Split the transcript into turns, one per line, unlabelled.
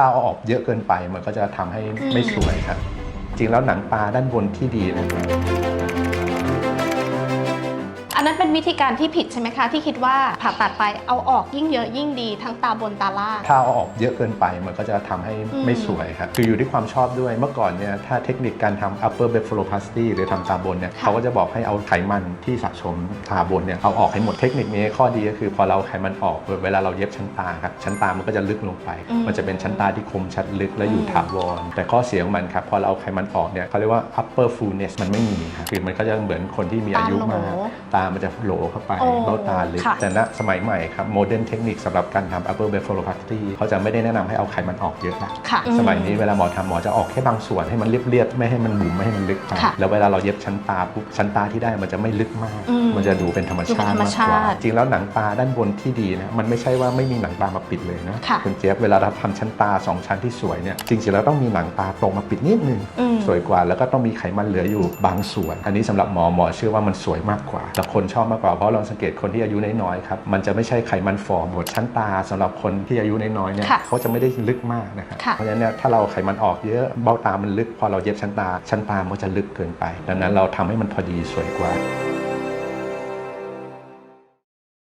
ถ้าเอาออกเยอะเกินไป มันก็จะทำให้ไม่สวยครับ จริงแล้วหนังตาด้านบนที่ดีนะครับ
อันนั้นเป็นวิธีการที่ผิดใช่ไหมคะ ที่คิดว่าผ่าตัดไปเอาออกยิ่งเยอะยิ่งดีทั้งตาบนตาล่าง
ถ้าเอาออกเยอะเกินไปมันก็จะทำให้
อืม
ไม่สวยครับ คืออยู่ที่ความชอบด้วย เมื่อก่อนเนี่ยถ้าเทคนิคการทำ upper blepharoplasty หรือทำตาบนเนี่ยเขาก็จะบอกให้เอาไขมันที่สะสมตาบนเนี่ยเอาออกให้หมด เทคนิคนี้ข้อดีก็คือ พอเราไขมันออกเวลาเราเย็บชั้นตาครับชั้นตามันก็จะลึกลงไป
อืม
มันจะเป็นชั้นตาที่คมชัดลึกและอยู่
อืม
ถาวร แต่ข้อเสียของมันครับพอเราเอาไขมันออกเนี่ยเขาเรียกว่า upper fullness มันไม่มีครับคือมันก็จะเหมือนคนที่มีอายุมากตามันจะโหลเข้าไป
โอ้
เบ้าตาลึก
ค่ะ
แต่ณสมัยใหม่ครับโมเดิร์นเทคนิคสำหรับการทำ upper blepharoplasty เขาจะไม่ได้แนะนำให้เอาไขมันออกเยอะนะ
ค่ะ
สมัยนี้เวลาหมอทำหมอจะออกแค่บางส่วนให้มันเรียบๆไม่ให้มันบุ๋มไม่ให้มันลึกไป
ค่ะ
แล้วเวลาเราเย็บชั้นตาปุ๊บชั้นตาที่ได้มันจะไม่ลึกมาก
อืม
มันจะดูเป็นธรรม
ดูเป็
ชานติ
ธรรม
มากกว่า
ชาติ
จริงแล้วหนังตาด้านบนที่ดีนะมันไม่ใช่ว่าไม่มีหนังตามาปิดเลยนะ
ค่ะ
ณเจี๊ยบเวลาเราทำชั้นตาสองชั้นที่สวยเนี่ยจริงๆแล้วต้องมีหนังตาตรงมาปิดนิดนึง
อืม
สวยกว่าแล้วก็ต้องมีไขมันเหลืออยู่บางส่วน อันนี้สำหรับหมอหมอเชื่อว่ามันสวยมากกว่าแต่คนชอบมากกว่าเพราะเราสังเกตคนที่อายุน้อยๆครับมันจะไม่ใช่ไขมันฟอร์มหมดชั้นตาสำหรับคนที่อายุน้อยๆเนี่ย
ค่ะ
เขาจะไม่ได้ลึกมากนะครับ
ค่ะ
เพราะฉะนั้นเนี่ยถ้าเราไขมันออกเยอะเบ้าตามันลึก พอเราเย็บชั้นตาชั้นตามันก็จะลึกเกินไป ดังนั้นเราทำให้มันพอดีสวยกว่า